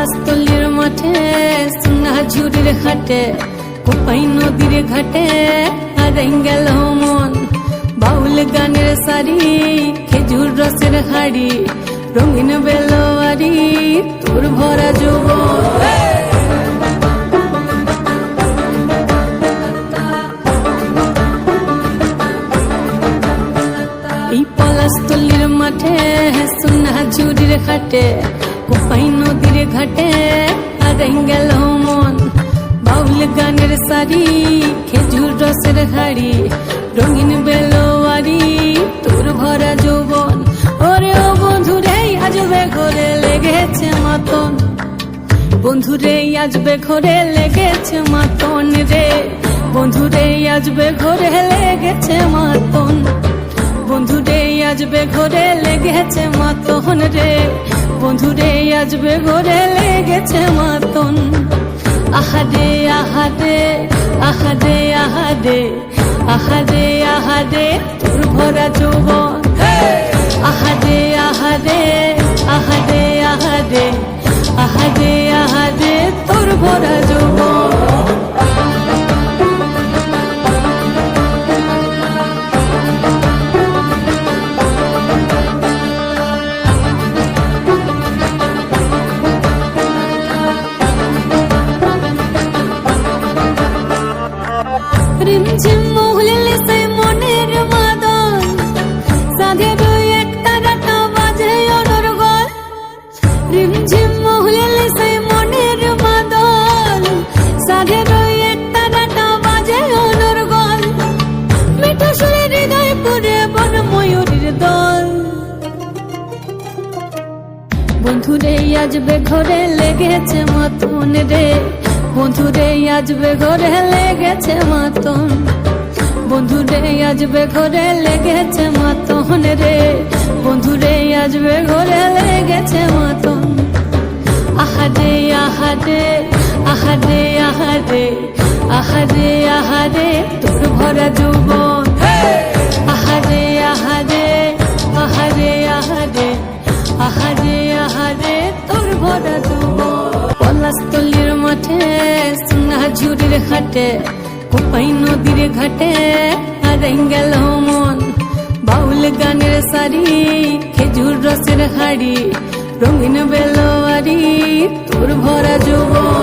পলাশতলির মাঠে সুনা ঝুড়ির হাটে, কোপাই নদীর ঘাটে আর গেল মন। বাউল গানের সারি, খেজুর রসের হাড়ি, রঙিন বেলোয়ারি, তোর ভরা যুব এই পলাশতলির মাঠে সোনা ঝুরির হাটে, কোপাই ঘাটে আর গেল মন বাউল গানের শাড়ি খেজুর রসের হাড়ি রঙিন বেলোয়ারি তোর ভরা যৌবন ওরে ও বন্ধুরে আজবে ঘরে লেগেছে মাতন বন্ধুরে আজবে ঘরে লেগেছে মাতন রে বন্ধুরে আজবে ঘরে লেগেছে মাতন বন্ধুরে আজবে ঘরে লেগেছে মাতন রে বন্ধুরে আজবে ঘরে লেগেছে মাতন আহাদে আহাদে আহাদে আহাদে আহাদে আহাদে তোর ভরা যৌবন আহাদে আহাদে আহাদে আহাদে আহাদে আহাদে তোর ভরা বন্ধুরে আজবে ঘরে লেগেছে মতন রে। বন্ধুরে আজবে ঘরে লেগেছে মতন বন্ধুরে আজবে ঘরে লেগেছে মতন রে বন্ধুরে আজবে ঘরে লেগেছে মতন আহারে আহারে আহারে আহারে আহারে আহারে তোর ভরা যৌবন আহারে আহারে আহারে আহারে আহারে আহারে তোর ভরা যৌবন পলাশতলির মাঠে সোনা ঝুড়ির হাটে কোপাই নদীর ঘাটে হারাই গেল মন। বাউল গানের সারি, খেজুর রসের হাড়ি, রঙিন বেলোয়ারি, তোর ভরা যুবন।